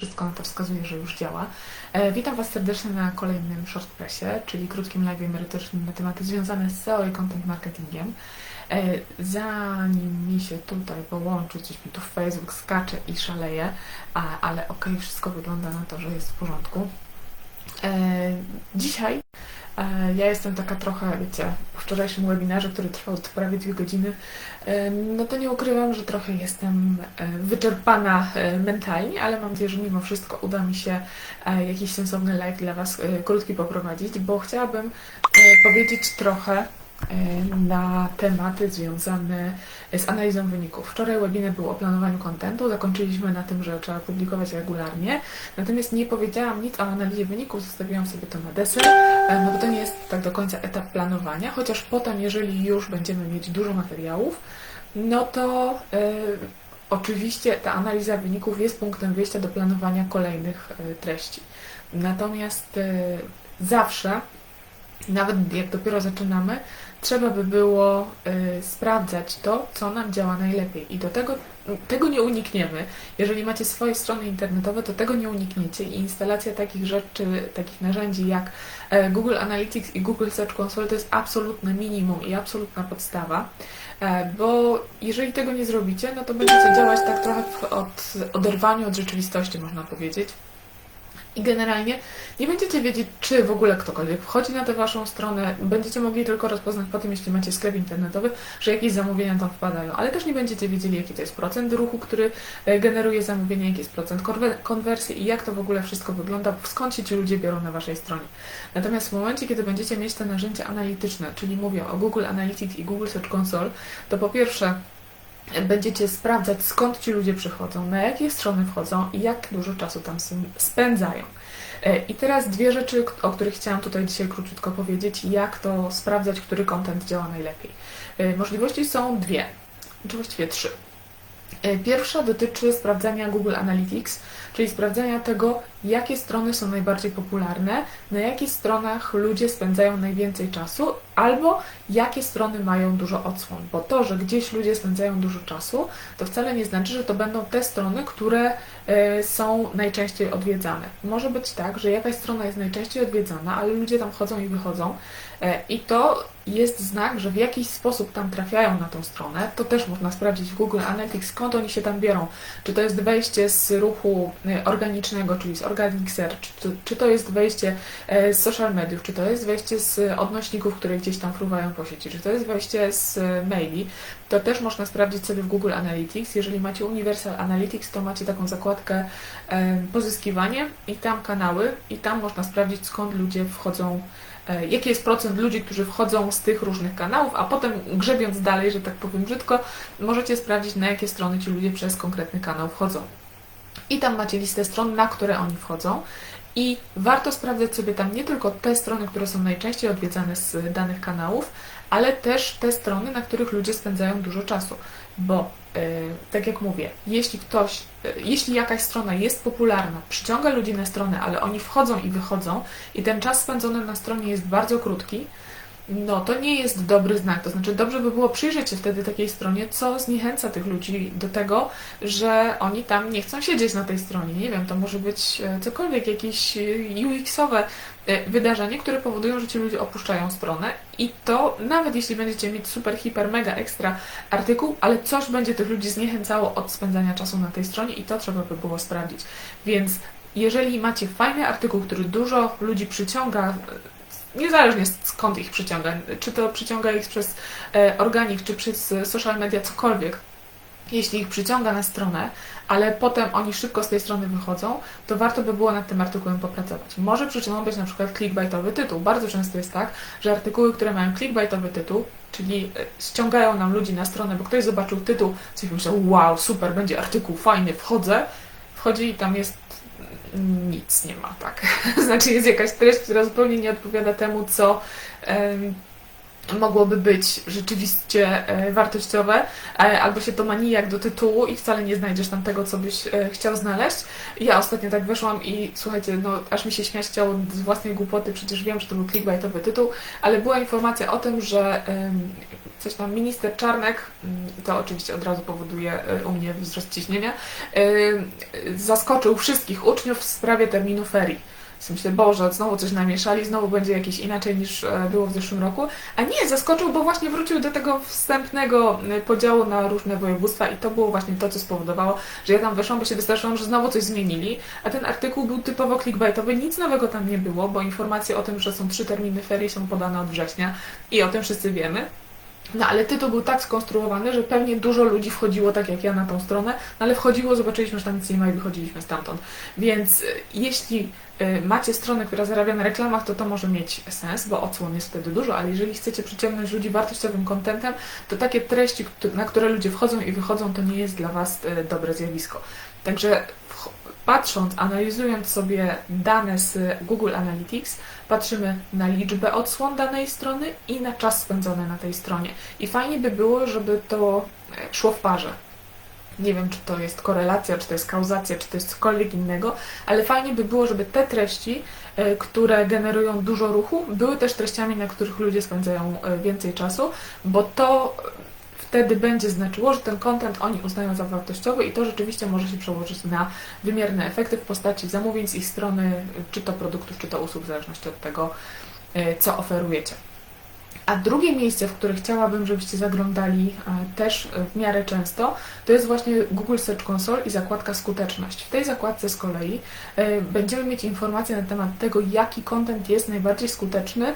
Wszystko na to wskazuje, że już działa. E, witam Was serdecznie na kolejnym ShortPressie, czyli krótkim live merytorycznym na tematy związane z SEO i content marketingiem. E, zanim mi się tutaj połączy, coś mi tu Facebook skacze i szaleje, ale okej, wszystko wygląda na to, że jest w porządku. E, dzisiaj ja jestem taka trochę, wiecie, po wczorajszym webinarze, który trwał prawie dwie godziny, e, no to nie ukrywam, że trochę jestem e, wyczerpana e, mentalnie, ale mam nadzieję, że mimo wszystko uda mi się e, jakiś sensowny live dla Was e, krótki poprowadzić, bo chciałabym e, powiedzieć trochę e, na tematy związane z analizą wyników. Wczoraj webinar był o planowaniu kontentu, zakończyliśmy na tym, że trzeba publikować regularnie, natomiast nie powiedziałam nic o analizie wyników, zostawiłam sobie to na deser, no bo to nie jest tak do końca etap planowania, chociaż potem, jeżeli już będziemy mieć dużo materiałów, no to oczywiście ta analiza wyników jest punktem wyjścia do planowania kolejnych e, treści. Natomiast e, zawsze, nawet jak dopiero zaczynamy, trzeba by było y, sprawdzać to, co nam działa najlepiej. I do tego, tego nie unikniemy. Jeżeli macie swoje strony internetowe, to tego nie unikniecie. I instalacja takich rzeczy, takich narzędzi jak e, Google Analytics i Google Search Console to jest absolutne minimum i absolutna podstawa. E, Bo jeżeli tego nie zrobicie, no to będziecie działać tak trochę w od, oderwaniu od rzeczywistości, można powiedzieć. I generalnie nie będziecie wiedzieć, czy w ogóle ktokolwiek wchodzi na tę waszą stronę. Będziecie mogli tylko rozpoznać po tym, jeśli macie sklep internetowy, że jakieś zamówienia tam wpadają, ale też nie będziecie wiedzieli, jaki to jest procent ruchu, który e, generuje zamówienia, jaki jest procent konwersji i jak to w ogóle wszystko wygląda, skąd się ci ludzie biorą na waszej stronie. Natomiast w momencie, kiedy będziecie mieć te narzędzia analityczne, czyli mówię o Google Analytics i Google Search Console, to po pierwsze będziecie sprawdzać, skąd ci ludzie przychodzą, na jakie strony wchodzą i jak dużo czasu tam spędzają. E, I teraz dwie rzeczy, o których chciałam tutaj dzisiaj króciutko powiedzieć, jak to sprawdzać, który kontent działa najlepiej. E, Możliwości są dwie, czy właściwie trzy. E, Pierwsza dotyczy sprawdzania Google Analytics, czyli sprawdzania tego, jakie strony są najbardziej popularne, na jakich stronach ludzie spędzają najwięcej czasu, albo jakie strony mają dużo odsłon. Bo to, że gdzieś ludzie spędzają dużo czasu, to wcale nie znaczy, że to będą te strony, które są najczęściej odwiedzane. Może być tak, że jakaś strona jest najczęściej odwiedzana, ale ludzie tam chodzą i wychodzą e, i to jest znak, że w jakiś sposób tam trafiają na tą stronę. To też można sprawdzić w Google Analytics, skąd oni się tam biorą. Czy to jest wejście z ruchu e, organicznego, czyli z organic search, czy, czy to jest wejście z social mediów, czy to jest wejście z odnośników, które gdzieś tam fruwają po sieci, czy to jest wejście z maili. To też można sprawdzić sobie w Google Analytics. Jeżeli macie Universal Analytics, to macie taką zakładkę pozyskiwanie i tam kanały i tam można sprawdzić skąd ludzie wchodzą e, jaki jest procent ludzi, którzy wchodzą z tych różnych kanałów, a potem grzebiąc dalej, że tak powiem brzydko, możecie sprawdzić na jakie strony ci ludzie przez konkretny kanał wchodzą. I tam macie listę stron, na które oni wchodzą. I warto sprawdzać sobie tam nie tylko te strony, które są najczęściej odwiedzane z danych kanałów, ale też te strony, na których ludzie spędzają dużo czasu. Bo, e, tak jak mówię, jeśli ktoś, e, jeśli jakaś strona jest popularna, przyciąga ludzi na stronę, ale oni wchodzą i wychodzą i ten czas spędzony na stronie jest bardzo krótki, no to nie jest dobry znak. To znaczy, dobrze by było przyjrzeć się wtedy takiej stronie, co zniechęca tych ludzi do tego, że oni tam nie chcą siedzieć na tej stronie. Nie wiem, to może być e, cokolwiek, jakieś e, UX-owe e, wydarzenie, które powodują, że ci ludzie opuszczają stronę i to nawet jeśli będziecie mieć super, hiper, mega ekstra artykuł, ale coś będzie tych ludzi zniechęcało od spędzania czasu na tej stronie i to trzeba by było sprawdzić. Więc jeżeli macie fajny artykuł, który dużo ludzi przyciąga, niezależnie skąd ich przyciąga, czy to przyciąga ich przez e, organik, czy przez e, social media, cokolwiek, jeśli ich przyciąga na stronę, ale potem oni szybko z tej strony wychodzą, to warto by było nad tym artykułem popracować. Może przyczyną być na przykład clickbaitowy tytuł. Bardzo często jest tak, że artykuły, które mają clickbaitowy tytuł, czyli e, ściągają nam ludzi na stronę, bo ktoś zobaczył tytuł, coś myślał, wow, super, będzie artykuł, fajny, wchodzę, wchodzi i tam jest nic nie ma, tak. znaczy jest jakaś treść, która zupełnie nie odpowiada temu, co, mogłoby być rzeczywiście e, wartościowe, e, albo się to ma nijak do tytułu i wcale nie znajdziesz tam tego, co byś e, chciał znaleźć. Ja ostatnio tak weszłam i słuchajcie, no aż mi się śmiać chciało z własnej głupoty, przecież wiem, że to był clickbaitowy tytuł, ale była informacja o tym, że coś tam minister Czarnek, mm, to oczywiście od razu powoduje u mnie wzrost ciśnienia, zaskoczył wszystkich uczniów w sprawie terminu ferii. Więc Myślę, Boże, znowu coś namieszali, znowu będzie jakieś inaczej niż e, było w zeszłym roku. A nie, zaskoczył, bo właśnie wrócił do tego wstępnego e, podziału na różne województwa i to było właśnie to, co spowodowało, że ja tam weszłam, bo się wystraszyłam, że znowu coś zmienili. A ten artykuł był typowo clickbaitowy, nic nowego tam nie było, bo informacje o tym, że są trzy terminy ferii są podane od września i o tym wszyscy wiemy. No ale tytuł był tak skonstruowany, że pewnie dużo ludzi wchodziło tak jak ja na tą stronę, no ale wchodziło, zobaczyliśmy, że tam nic nie ma i wychodziliśmy stamtąd. Więc y, jeśli y, macie stronę, która zarabia na reklamach, to to może mieć sens, bo odsłon jest wtedy dużo, ale jeżeli chcecie przyciągnąć ludzi wartościowym kontentem, to takie treści, na które ludzie wchodzą i wychodzą, to nie jest dla Was y, dobre zjawisko. Także patrząc, analizując sobie dane z Google Analytics, patrzymy na liczbę odsłon danej strony i na czas spędzony na tej stronie. I fajnie by było, żeby to e, szło w parze. Nie wiem, czy to jest korelacja, czy to jest kauzacja, czy to jest cokolwiek innego, ale fajnie by było, żeby te treści, e, które generują dużo ruchu, były też treściami, na których ludzie spędzają e, więcej czasu, bo to wtedy będzie znaczyło, że ten content oni uznają za wartościowy i to rzeczywiście może się przełożyć na wymierne efekty w postaci zamówień z ich strony, czy to produktów, czy to usług, w zależności od tego, e, co oferujecie. A drugie miejsce, w które chciałabym, żebyście zaglądali e, też w miarę często, to jest właśnie Google Search Console i zakładka skuteczność. W tej zakładce z kolei e, będziemy mieć informacje na temat tego, jaki content jest najbardziej skuteczny e,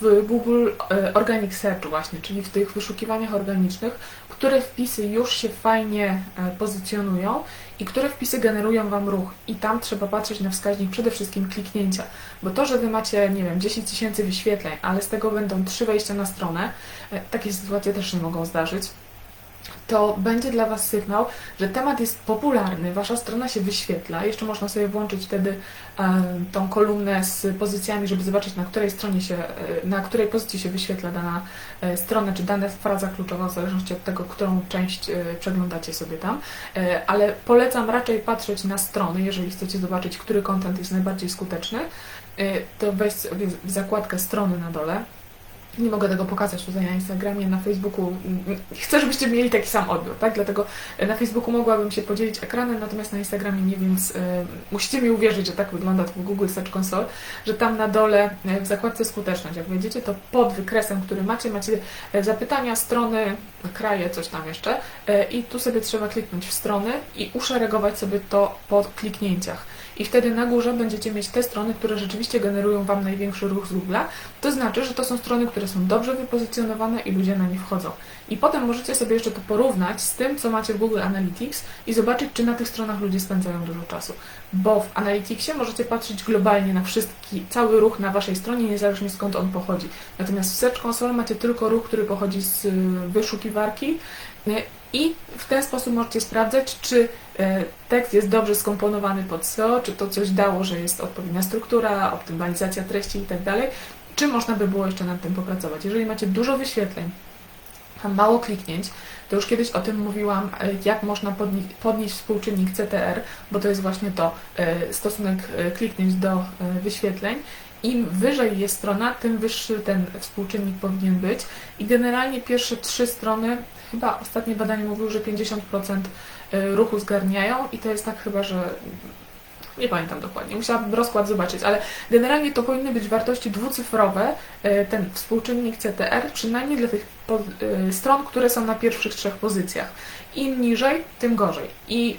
w Google Organic Search właśnie, czyli w tych wyszukiwaniach organicznych, które wpisy już się fajnie pozycjonują i które wpisy generują Wam ruch. I tam trzeba patrzeć na wskaźnik przede wszystkim kliknięcia, bo to, że Wy macie, nie wiem, 10 tysięcy wyświetleń, ale z tego będą trzy wejścia na stronę, e, takie sytuacje też się mogą zdarzyć, to będzie dla Was sygnał, że temat jest popularny, Wasza strona się wyświetla. Jeszcze można sobie włączyć wtedy tą kolumnę z pozycjami, żeby zobaczyć, na której stronie się, e, na której pozycji się wyświetla dana e, strona, czy dana fraza kluczowa, w zależności od tego, którą część e, przeglądacie sobie tam. Ale polecam raczej patrzeć na strony, jeżeli chcecie zobaczyć, który kontent jest najbardziej skuteczny, to sobie w zakładkę strony na dole. Nie mogę tego pokazać tutaj na Instagramie, na Facebooku. Chcę, żebyście mieli taki sam odbiór, tak? Dlatego na Facebooku mogłabym się podzielić ekranem, natomiast na Instagramie nie, więc y, musicie mi uwierzyć, że tak wygląda to w Google Search Console, że tam na dole y, w zakładce skuteczność, jak wejdziecie, to pod wykresem, który macie, macie zapytania, strony, kraje, coś tam jeszcze y, i tu sobie trzeba kliknąć w strony i uszeregować sobie to po kliknięciach. I wtedy na górze będziecie mieć te strony, które rzeczywiście generują Wam największy ruch z Google'a. To znaczy, że to są strony, które są dobrze wypozycjonowane i ludzie na nie wchodzą. I potem możecie sobie jeszcze to porównać z tym, co macie w Google Analytics i zobaczyć, czy na tych stronach ludzie spędzają dużo czasu. Bo w Analyticsie możecie patrzeć globalnie na wszystki, cały ruch na Waszej stronie, niezależnie skąd on pochodzi. Natomiast w Search Console macie tylko ruch, który pochodzi z y, wyszukiwarki i w ten sposób możecie sprawdzać, czy e, tekst jest dobrze skomponowany pod SEO, czy to coś dało, że jest odpowiednia struktura, optymalizacja treści itd. Czy można by było jeszcze nad tym popracować? Jeżeli macie dużo wyświetleń, a mało kliknięć, to już kiedyś o tym mówiłam, e, jak można podni- podnieść współczynnik CTR, bo to jest właśnie to e, stosunek kliknięć do wyświetleń. Im wyżej jest strona, tym wyższy ten współczynnik powinien być. I generalnie pierwsze trzy strony, chyba ostatnie badanie mówiło, że 50% e, ruchu zgarniają i to jest tak chyba, że nie pamiętam dokładnie, musiałabym rozkład zobaczyć, ale generalnie to powinny być wartości dwucyfrowe, e, ten współczynnik CTR, przynajmniej dla tych e, stron, które są na pierwszych trzech pozycjach. Im niżej, tym gorzej. I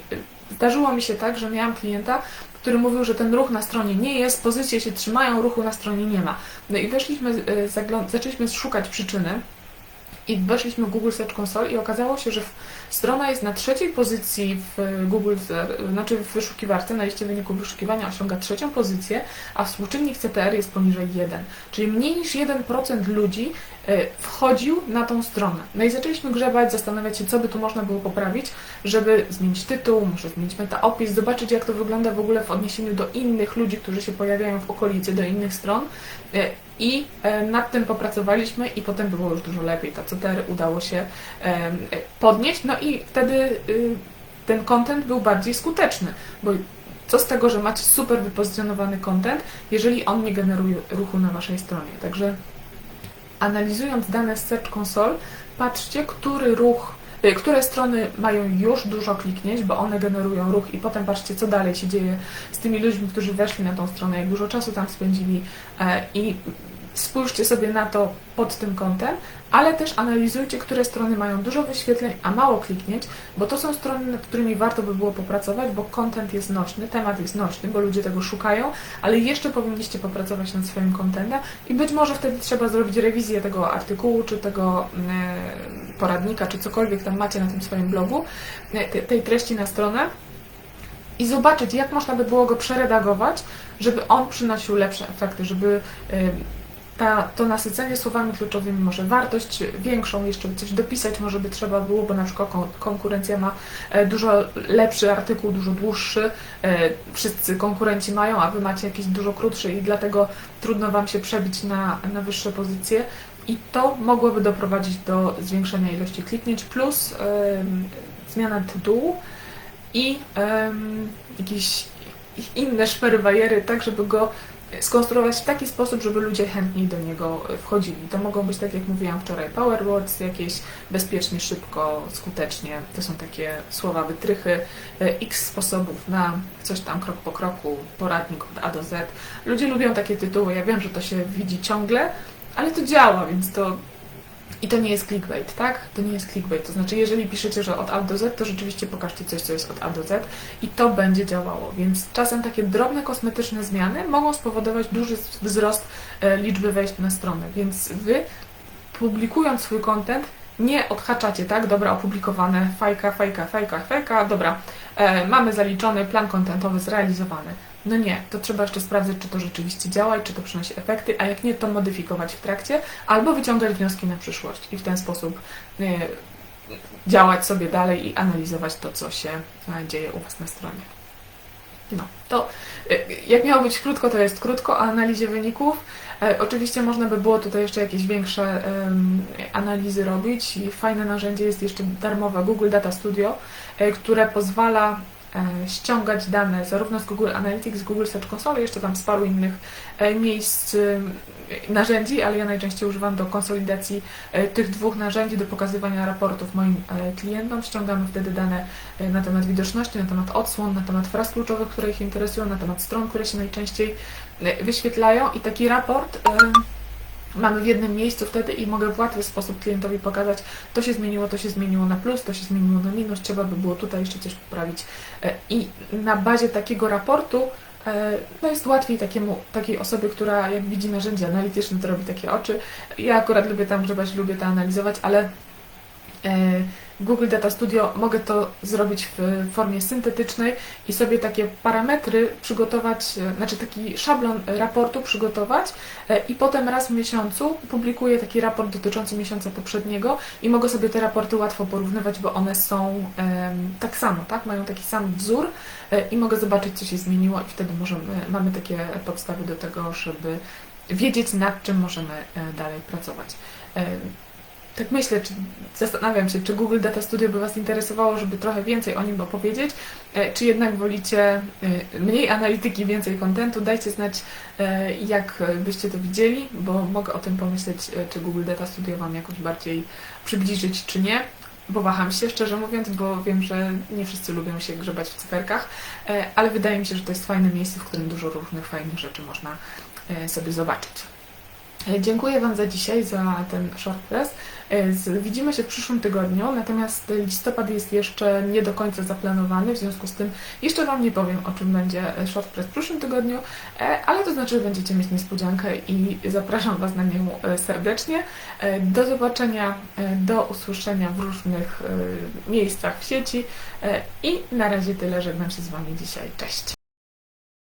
zdarzyło mi się tak, że miałam klienta, który mówił, że ten ruch na stronie nie jest, pozycje się trzymają, ruchu na stronie nie ma. No i weszliśmy, e, zaczęliśmy szukać przyczyny i weszliśmy w Google Search Console i okazało się, że strona jest na trzeciej pozycji w Google, znaczy w wyszukiwarce, na liście wyników wyszukiwania osiąga trzecią pozycję, a współczynnik CTR jest poniżej 1. Czyli mniej niż 1% ludzi e, wchodził na tą stronę. No i zaczęliśmy grzebać, zastanawiać się, co by tu można było poprawić, żeby zmienić tytuł, może zmienić metaopis, zobaczyć, jak to wygląda w ogóle w odniesieniu do innych ludzi, którzy się pojawiają w okolicy, do innych stron. E, I e, nad tym popracowaliśmy i potem było już dużo lepiej. Ta CTR udało się em, podnieść, no i wtedy y, ten content był bardziej skuteczny, bo co z tego, że macie super wypozycjonowany content, jeżeli on nie generuje ruchu na waszej stronie. Także analizując dane z Search Console, patrzcie, który ruch, które strony mają już dużo kliknięć, bo one generują ruch i potem patrzcie, co dalej się dzieje z tymi ludźmi, którzy weszli na tą stronę, jak dużo czasu tam spędzili e, i spójrzcie sobie na to pod tym kątem, ale też analizujcie, które strony mają dużo wyświetleń, a mało kliknięć, bo to są strony, nad którymi warto by było popracować, bo content jest nośny, temat jest nośny, bo ludzie tego szukają, ale jeszcze powinniście popracować nad swoim contentem i być może wtedy trzeba zrobić rewizję tego artykułu, czy tego e, poradnika, czy cokolwiek tam macie na tym swoim blogu, e, te- tej treści na stronę i zobaczyć, jak można by było go przeredagować, żeby on przynosił lepsze efekty, żeby e, ta, to nasycenie słowami kluczowymi, może wartość większą, jeszcze coś dopisać może by trzeba było, bo na przykład kon- konkurencja ma e, dużo lepszy artykuł, dużo dłuższy, e, wszyscy konkurenci mają, a Wy macie jakiś dużo krótszy i dlatego trudno Wam się przebić na, na wyższe pozycje. I to mogłoby doprowadzić do zwiększenia ilości kliknięć plus zmiana tytułu i jakieś inne szmery bajery, tak żeby go skonstruować w taki sposób, żeby ludzie chętniej do niego wchodzili. To mogą być, tak jak mówiłam wczoraj, power words, jakieś bezpiecznie, szybko, skutecznie. To są takie słowa wytrychy, e, x sposobów na coś tam krok po kroku, poradnik od A do Z. Ludzie lubią takie tytuły, ja wiem, że to się widzi ciągle, ale to działa, więc to i to nie jest clickbait, tak? To nie jest clickbait. To znaczy, jeżeli piszecie, że od A do Z, to rzeczywiście pokażcie coś, co jest od A do Z i to będzie działało. Więc czasem takie drobne kosmetyczne zmiany mogą spowodować duży wzrost e, liczby wejść na stronę. Więc wy, publikując swój content, nie odhaczacie, tak? Dobra, opublikowane, fajka, fajka, fajka, fajka, dobra, e, mamy zaliczony plan kontentowy zrealizowany. No nie, to trzeba jeszcze sprawdzać, czy to rzeczywiście działa i czy to przynosi efekty, a jak nie, to modyfikować w trakcie albo wyciągać wnioski na przyszłość i w ten sposób e, działać sobie dalej i analizować to, co się e, dzieje u Was na stronie. No, to e, jak miało być krótko, to jest krótko o analizie wyników. E, Oczywiście można by było tutaj jeszcze jakieś większe analizy robić i fajne narzędzie jest jeszcze darmowe Google Data Studio, e, które pozwala ściągać dane zarówno z Google Analytics, z Google Search Console, jeszcze tam z paru innych e, miejsc em, narzędzi, ale ja najczęściej używam do konsolidacji e, tych dwóch narzędzi do pokazywania raportów moim e, klientom. Ściągamy wtedy dane e, na temat widoczności, na temat odsłon, na temat fraz kluczowych, które ich interesują, na temat stron, które się najczęściej e, wyświetlają i taki raport e, mamy w jednym miejscu wtedy i mogę w łatwy sposób klientowi pokazać, to się zmieniło, to się zmieniło na plus, to się zmieniło na minus, trzeba by było tutaj jeszcze coś poprawić. E, I na bazie takiego raportu e, no jest łatwiej takiemu, takiej osobie, która jak widzi narzędzie analityczne, to robi takie oczy. Ja akurat lubię tam grzebać, lubię to analizować, ale Google Data Studio mogę to zrobić w formie syntetycznej i sobie takie parametry przygotować, e, znaczy taki szablon raportu przygotować e, i potem raz w miesiącu publikuję taki raport dotyczący miesiąca poprzedniego i mogę sobie te raporty łatwo porównywać, bo one są tak samo, tak? Mają taki sam wzór e, i mogę zobaczyć, co się zmieniło i wtedy możemy, mamy takie podstawy do tego, żeby wiedzieć, nad czym możemy e, dalej pracować. Tak myślę, czy zastanawiam się, czy Google Data Studio by Was interesowało, żeby trochę więcej o nim opowiedzieć, e, czy jednak wolicie e, mniej analityki, więcej kontentu. Dajcie znać, e, jak byście to widzieli, bo mogę o tym pomyśleć, czy Google Data Studio Wam jakoś bardziej przybliżyć, czy nie. Bo waham się, szczerze mówiąc, bo wiem, że nie wszyscy lubią się grzebać w cyferkach, ale wydaje mi się, że to jest fajne miejsce, w którym dużo różnych fajnych rzeczy można sobie zobaczyć. E, Dziękuję Wam za dzisiaj, za ten short press. E, Widzimy się w przyszłym tygodniu, natomiast listopad jest jeszcze nie do końca zaplanowany, w związku z tym jeszcze Wam nie powiem, o czym będzie e, short press w przyszłym tygodniu, ale to znaczy, że będziecie mieć niespodziankę i zapraszam Was na nią serdecznie. Do zobaczenia, do usłyszenia w różnych miejscach w sieci i na razie tyle, żegnam się z Wami dzisiaj. Cześć!